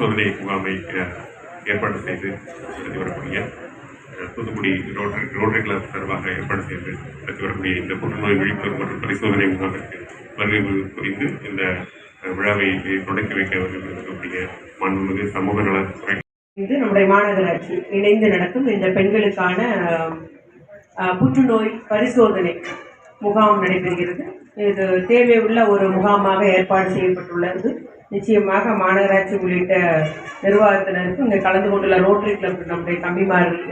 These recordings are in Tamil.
பரிசோதனை முகாமை ஏற்பாடு செய்து நடத்தி வரக்கூடிய தூத்துக்குடி ரோட்டரி ரோட்டரி கிளப் சார்பாக ஏற்பாடு செய்து நடத்தி வரக்கூடிய இந்த புற்றுநோய் விழிப்புணர்வு மற்றும் பரிசோதனை முகாமிற்கு வருகை புரிந்து இந்த விழாவை தொடக்கி வைக்க வருகை இருக்கக்கூடிய மாண்புமிகு சமூக நலத்துறை இது நம்முடைய மாநகராட்சி. இணைந்து நடக்கும் இந்த பெண்களுக்கான புற்றுநோய் பரிசோதனை முகாம் நடைபெறுகிறது. இது தேவையுள்ள ஒரு முகாமாக ஏற்பாடு செய்யப்பட்டுள்ளது. நிச்சயமாக மாநகராட்சி உள்ளிட்ட நிர்வாகத்தினருக்கும் இங்கே கலந்து கொண்டுள்ள ரோட்டரி கிளப் நம்முடைய தம்பிமார்கள்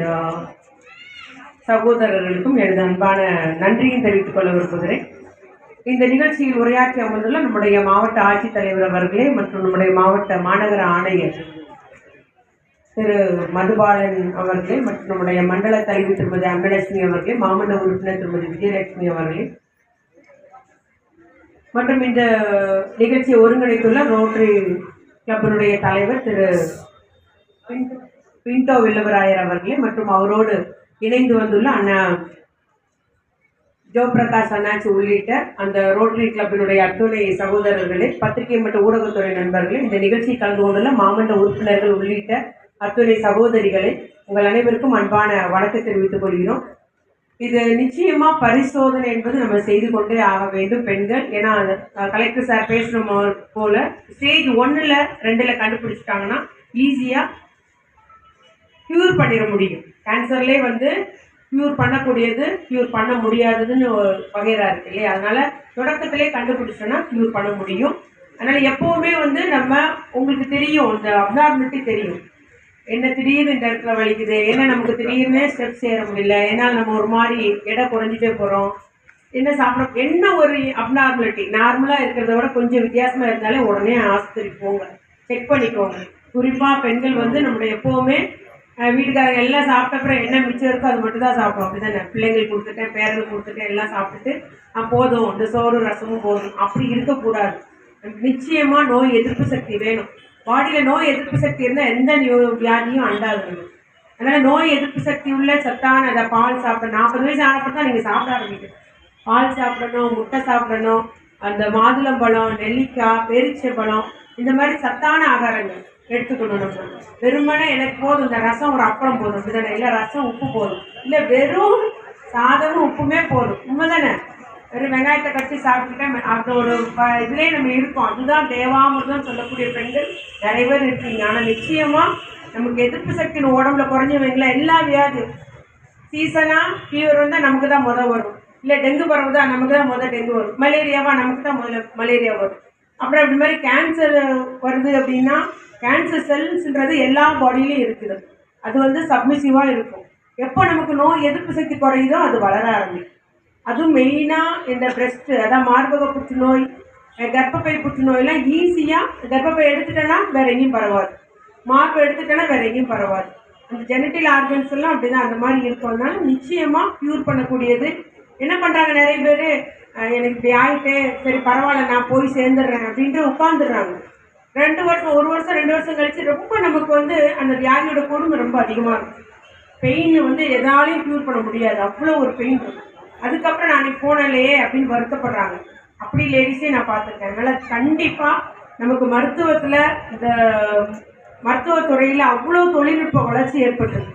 சகோதரர்களுக்கும் எனது அன்பான நன்றியும் தெரிவித்துக் கொள்ள விரும்புகிறேன். இந்த நிகழ்ச்சியில் உரையாற்றி அமர்ந்துள்ள நம்முடைய மாவட்ட ஆட்சித்தலைவர் அவர்களே மற்றும் நம்முடைய மாவட்ட மாநகர ஆணையர் திரு மதுபாலன் அவர்களே மற்றும் நம்முடைய மண்டல தலைவி திருமதி அன்னலட்சுமி அவர்களே மாமன்ற உறுப்பினர் திருமதி விஜயலட்சுமி அவர்களே மற்றும் இந்த நிகழ்ச்சியை ஒருங்கிணைத்துள்ள ரோட்டரி கிளப்பினுடைய தலைவர் திரு பின்டோ- வில்லவராயர் அவர்களே மற்றும் அவரோடு இணைந்து வந்துள்ள அண்ணா ஜோ பிரகாஷ் அண்ணாச்சி உள்ளிட்ட அந்த ரோட்டரி கிளப்பினுடைய அத்துணை சகோதரர்களே பத்திரிகை மற்றும் ஊடகத்துறை நண்பர்களே இந்த நிகழ்ச்சியில் கலந்து கொண்டுள்ள மாமன்ற உறுப்பினர்கள் உள்ளிட்ட அத்துணை சகோதரிகளே உங்கள் அனைவருக்கும் அன்பான வணக்கம் தெரிவித்துக் கொள்கிறோம். இது நிச்சயமா பரிசோதனை என்பது நம்ம செய்து கொண்டே ஆக வேண்டும் பெண்கள். ஏன்னா கலெக்டர் சார் பேசுகிற போல ஸ்டேஜ் ஒன்னுல ரெண்டுல கண்டுபிடிச்சிட்டாங்கன்னா ஈஸியா க்யூர் பண்ணிட முடியும். கேன்சர்லேயே வந்து க்யூர் பண்ணக்கூடியது க்யூர் பண்ண முடியாததுன்னு ஒரு வகைரா இருக்கு இல்லையா? அதனால தொடக்கத்திலே கண்டுபிடிச்சோன்னா க்யூர் பண்ண முடியும். அதனால எப்பவுமே வந்து நம்ம உங்களுக்கு தெரியும் இந்த அப்னார்மிலிட்டி தெரியும். என்ன திடீர்னு இந்த இடத்துல வலிக்குது? என்ன நமக்கு திடீர்னு ஸ்டெப்ஸ் ஏற முடியல? ஏன்னா நம்ம ஒரு மாதிரி எடை குறைஞ்சிட்டே போகிறோம் என்ன சாப்பிட என்ன ஒரு அப்நார்மலிட்டி நார்மலாக இருக்கிறத விட கொஞ்சம் வித்தியாசமாக இருந்தாலே உடனே ஆஸ்பத்திரி போங்க. செக் பண்ணிக்கோங்க. குறிப்பாக பெண்கள் வந்து நம்மளை எப்போவுமே வீட்டுக்காரங்க எல்லாம் சாப்பிட்ட அப்புறம் என்ன மிச்சம் இருக்கோ அது மட்டும் தான் சாப்பிடுவோம் அப்படி தானே பிள்ளைங்களுக்கு கொடுத்துட்டேன் பேரனுக்கு கொடுத்துட்டேன் எல்லாம் சாப்பிட்டுட்டு போதும். இந்த சோறு ரசமும் போதும். அப்படி இருக்கக்கூடாது. நிச்சயமாக நோய் எதிர்ப்பு சக்தி வேணும். பாடியில் நோய் எதிர்ப்பு சக்தி இருந்தால் எந்த வியாதியும் அண்டாது. அதனால் நோய் எதிர்ப்பு சக்தி உள்ள சத்தான அதை பால் சாப்பிட நாற்பது வயசு ஆனப்பறம் தான் நீங்கள் சாப்பிட ஆரம்பிக்கணும். பால் சாப்பிடணும் முட்டை சாப்பிடணும் அந்த மாதுளம்பழம் நெல்லிக்காய் பேரிச்சம்பழம் இந்த மாதிரி சத்தான ஆகாரங்கள் எடுத்துக்கணும் நம்ம. வெறுமனே எனக்கு போதும் இந்த ரசம் ஒரு அப்பளம் போதும் அப்படிதானே இல்லை ரசம் உப்பு போதும். இல்லை வெறும் சாதமும் உப்புமே போதும். உண்மைதானே? வெறும் வெங்காயத்தை கட்டி சாப்பிட்டுட்டா அந்த ஒரு ப- நம்ம இருக்கோம். அதுதான் தேவாமிர்தம் சொல்லக்கூடிய பெண்கள் நிறைய பேர் இருக்கீங்க ஆனால் நிச்சயமாக நமக்கு எதிர்ப்பு சக்தி உடம்புல குறைஞ்சவங்களா எல்லா வியாதியும் சீசனாக ஃபீவர் வந்தால் நமக்கு தான் முதல் வரும். இல்லை டெங்கு பரவுதா நமக்கு தான் முதல் டெங்கு வரும். மலேரியாவா நமக்கு தான் முதல்ல மலேரியா வரும். அப்புறம் இப்படி மாதிரி கேன்சர் வருது அப்படின்னா கேன்சர் செல்ஸ்ன்றது எல்லா பாடியிலையும் இருக்குது. அது வந்து சப்மிசிவாக இருக்கும். எப்போ நமக்கு நோய் எதிர்ப்பு சக்தி குறையுதோ அது வளர ஆரம்பிக்கும். அதுவும் மெயினாக இந்த பிரஸ்ட் அதான் மார்பக புற்றுநோய் கர்ப்பப்பை புற்றுநோயெல்லாம் ஈஸியாக கர்ப்பப்பை எடுத்துட்டேன்னா வேற எங்கேயும் பரவாது. மார்பு எடுத்துட்டேன்னா வேற எங்கேயும் பரவாது. அந்த ஜெனட்டில் ஆர்கன்ஸ் எல்லாம் அப்படிதான் அந்த மாதிரி இருக்கிறதுனால நிச்சயமாக க்யூர் பண்ணக்கூடியது. என்ன பண்ணுறாங்க நிறைய பேர்? எனக்கு இப்படி ஆயிட்டு சரி பரவாயில்ல நான் போய் சேர்ந்துடுறேன் அப்படின்ட்டு உட்காந்துடுறாங்க ரெண்டு வருஷம் ஒரு வருஷம் ரெண்டு வருஷம் கழித்து ரொம்ப நமக்கு வந்து அந்த வியாதியோட கொடுமை ரொம்ப அதிகமாக இருக்கும். பெயின் வந்து எதாலையும் க்யூர் பண்ண முடியாது. அவ்வளோ ஒரு பெயின் இருக்கும். அதுக்கப்புறம் நான் இன்னைக்கு போனலையே அப்படின்னு வருத்தப்படுறாங்க. அப்படி லேடிஸே நான் பார்த்துருக்கேன். அதனால் கண்டிப்பாக நமக்கு மருத்துவத்தில் இந்த மருத்துவத்துறையில் அவ்வளோ தொழில்நுட்ப வளர்ச்சி ஏற்பட்டது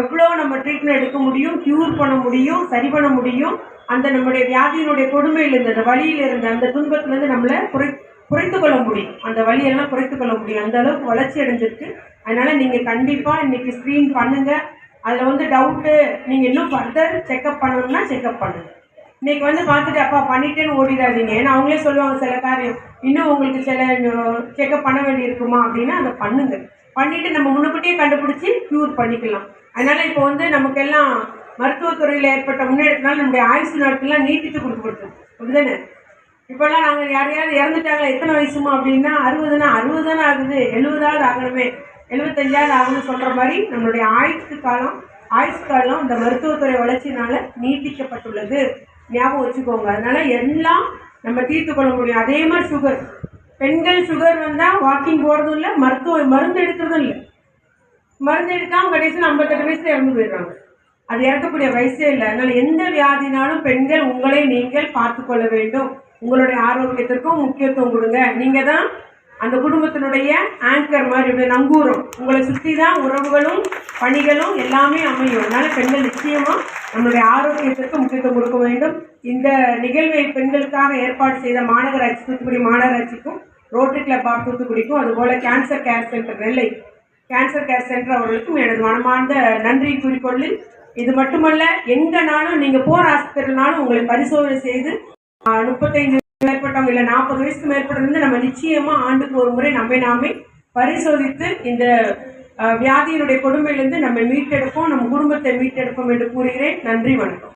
எவ்வளோ நம்ம ட்ரீட்மெண்ட் எடுக்க முடியும் க்யூர் பண்ண முடியும் சரி பண்ண முடியும் அந்த நம்முடைய வியாதியினுடைய கொடுமையிலிருந்து அந்த வலியிலிருந்து அந்த துன்பத்துலேருந்து நம்மளை குறை குறைத்து கொள்ள முடியும். அந்த வழியெல்லாம் குறைத்து கொள்ள முடியும். அந்த அளவுக்கு வளர்ச்சி அடைஞ்சிருக்கு. அதனால் நீங்கள் கண்டிப்பாக இன்றைக்கி ஸ்க்ரீன் பண்ணுங்கள் அதில் வந்து டவுட்டு நீங்கள் இன்னும் ஃபர்தர் செக்அப் பண்ணணும்னா செக்அப் பண்ணுங்க. இன்னைக்கு வந்து பார்த்துட்டு அப்பா பண்ணிட்டேன்னு ஓடிடாதீங்க. ஏன்னா அவங்களே சொல்லுவாங்க சில காரியம் இன்னும் உங்களுக்கு சில செக்அப் பண்ண வேண்டி இருக்குமா? அப்படின்னா அதை பண்ணுங்க. பண்ணிவிட்டு நம்ம முன்னுக்கூட்டியே கண்டுபிடிச்சி க்யூர் பண்ணிக்கலாம். அதனால் இப்போ வந்து நமக்கெல்லாம் மருத்துவத்துறையில் ஏற்பட்ட முன்னேற்றத்தினால நம்முடைய ஆயுசு நாட்கள்லாம் நீட்டித்து கொடுக்கப்படுது அப்படிதானே? இப்போல்லாம் நாங்கள் யாரையாவது இறந்துட்டாங்களா? எத்தனை வயசுமா? அப்படின்னா அறுபதுனா அறுபது தானே ஆகுது. எழுபதாவது ஆகணுமே. எழுபத்தஞ்சாவது ஆகுன்னு சொல்கிற மாதிரி நம்மளுடைய ஆயுத்து காலம் ஆயுசு காலம் இந்த மருத்துவத்துறை வளர்ச்சினால நீட்டிக்கப்பட்டுள்ளது. ஞாபகம் வச்சுக்கோங்க. அதனால எல்லாம் நம்ம தீர்த்து கொள்ள முடியும். அதே மாதிரி சுகர் பெண்கள் சுகர் வந்தால் வாக்கிங் போகிறதும் இல்லை மருத்துவ மருந்து எடுக்கிறதும் இல்லை. மருந்து எடுக்காமல் கடைசியில் ஐம்பத்தெட்டு வயசுல இறந்து போயிடுறாங்க. அது இறக்கக்கூடிய வயசே இல்லை. அதனால எந்த வியாதினாலும் பெண்கள் உங்களை நீங்கள் பார்த்து கொள்ள வேண்டும். உங்களுடைய ஆரோக்கியத்திற்கும் முக்கியத்துவம் கொடுங்க. நீங்கள் தான் அந்த குடும்பத்தினுடைய ஆங்கர் மாதிரி இப்படி நங்கூரம். உங்களை சுற்றி தான் உறவுகளும் பணிகளும் எல்லாமே அமையும். அதனால் பெண்கள் நிச்சயமாக நம்மளுடைய ஆரோக்கியத்திற்கு முக்கியத்துவம் கொடுக்க வேண்டும். இந்த நிகழ்வை பெண்களுக்காக ஏற்பாடு செய்த மாநகராட்சி தூத்துக்குடி மாநகராட்சிக்கும் ரோட்டரி கிளப் ஆஃப் தூத்துக்குடிக்கும் அதுபோல் cancer care center Nellai. Cancer care center அவர்களுக்கும் எனது மனமார்ந்த நன்றி கூறிக்கொள்ளி இது மட்டுமல்ல எங்கனாலும் நீங்கள் போகிற ஆஸ்பத்திரினாலும் உங்களை பரிசோதனை செய்து முப்பத்தைந்து மேற்பட்டவங்க இல்லை நாற்பது வயசுக்கு மேற்பட்டவங்க நம்ம நிச்சயமாக ஆண்டுக்கு ஒரு முறை நம்மை நாமே பரிசோதித்து இந்த வியாதியினுடைய கொடுமையிலிருந்து நம்ம மீட்டெடுப்போம் நம்ம குடும்பத்தை மீட்டெடுப்போம் என்று கூறுகிறேன். நன்றி வணக்கம்.